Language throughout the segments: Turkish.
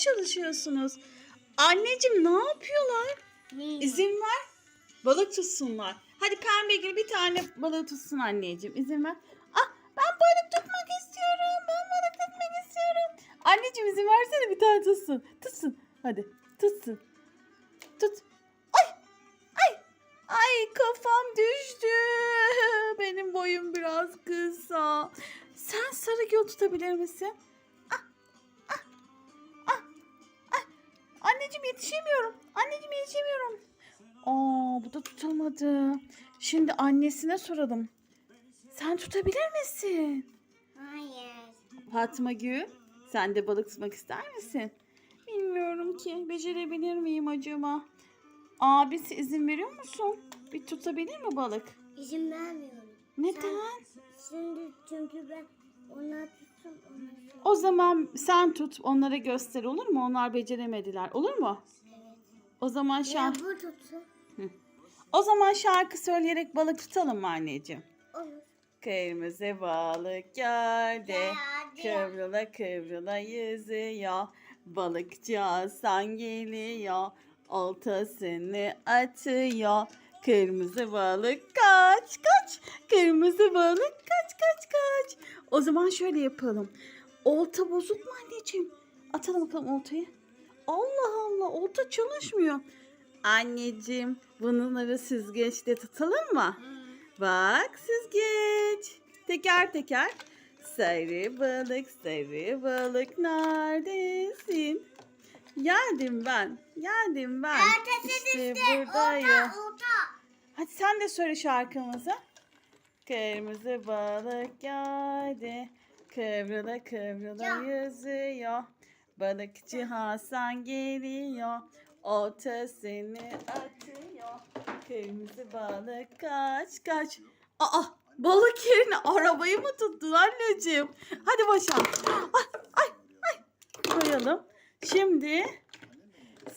çalışıyorsunuz? Anneciğim ne yapıyorlar? İzin ver. Balık tutsunlar. Hadi pembe gül bir tane balık tutsun anneciğim. İzin ver. Ah ben balık tutmak istiyorum. Ben balık tutmak istiyorum. Anneciğim izin versene bir tane tutsun. Tutsun. Hadi tutsun. Tut. Ay. Ay. Ay kafam düştü. Benim boyum biraz kısa. Sen sarı gül tutabilir misin? Anneciğim yetişemiyorum. Anneciğim yetişemiyorum. Aa bu da tutamadı. Şimdi annesine soralım. Sen tutabilir misin? Hayır. Fatma Gül, sen de balık tutmak ister misin? Bilmiyorum ki. Becerebilir miyim acaba? Abisi izin veriyor musun? Bir tutabilir mi balık? İzin vermiyorum. Neden? Şimdi çünkü ben onlar O zaman sen tut, onlara göster olur mu? Onlar beceremediler. Olur mu? O zaman şarkı bu tutsun. O zaman şarkı söyleyerek balık tutalım mı anneciğim? Olur. Kırmızı balık geldi. Geldi. Kıvrıla kıvrıla yüzüyor. Balıkçı Hasan geliyor. Oltasını atıyor. Kırmızı balık kaç kaç. Kırmızı balık kaç kaç kaç. O zaman şöyle yapalım. Olta bozuk mu anneciğim? Atalım bakalım oltayı. Allah Allah olta çalışmıyor. Anneciğim bunları süzgeçte tutalım mı? Bak süzgeç. Teker teker. Sarı balık, sarı balık neredesin? Geldim ben, geldim ben. İşte buradayım. Orta. Hadi sen de söyle şarkımızı. Kırmızı balık geldi. Kıvrıla kıvrıla Ya. yüzüyor. Balıkçı Hasan geliyor. Oltasını atıyor. Kırmızı balık kaç kaç. Aa balık yerine arabayı mı tuttun anneciğim? Hadi başa. Ay ay ay. Koyalım. Şimdi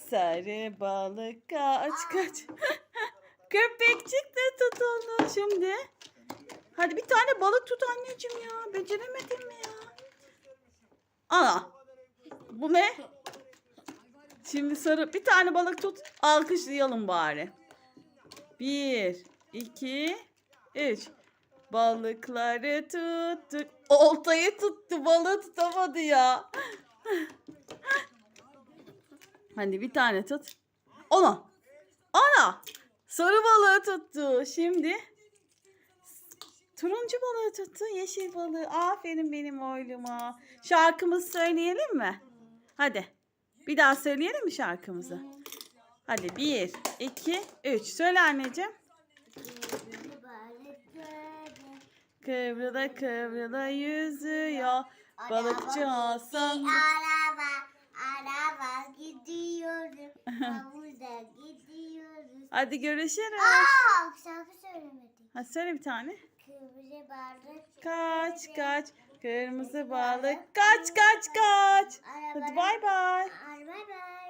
sarı balık kaç kaç. Köpekçik de tutuldu şimdi. Hadi bir tane balık tut anneciğim ya. Beceremedin mi ya? Ana. Bu ne? Şimdi sarı bir tane balık tut. Alkışlayalım bari. Bir, iki, üç. Balıkları tuttuk. Oltayı tuttu. Balığı tutamadı ya. Hadi bir tane tut. Ona. Ana. Sarı balığı tuttu. Şimdi turuncu balığı tuttu. Yeşil balığı. Aferin benim oğluma. Şarkımızı söyleyelim mi? Hadi. Bir daha söyleyelim mi şarkımızı? Hadi bir, iki, üç. Söyle anneciğim. Kıvrıla kıvrıla yüzüyor. Balıkçı Hasan. Araba, araba gidiyoruz. Havuza gidiyoruz. Hadi görüşürüz. Aa, şarkı söylemedik. Hadi söyle bir tane. Kırmızı balık. Kaç kaç. Kırmızı balık. Kaç kaç kaç. Hadi bay bay. Bay bay.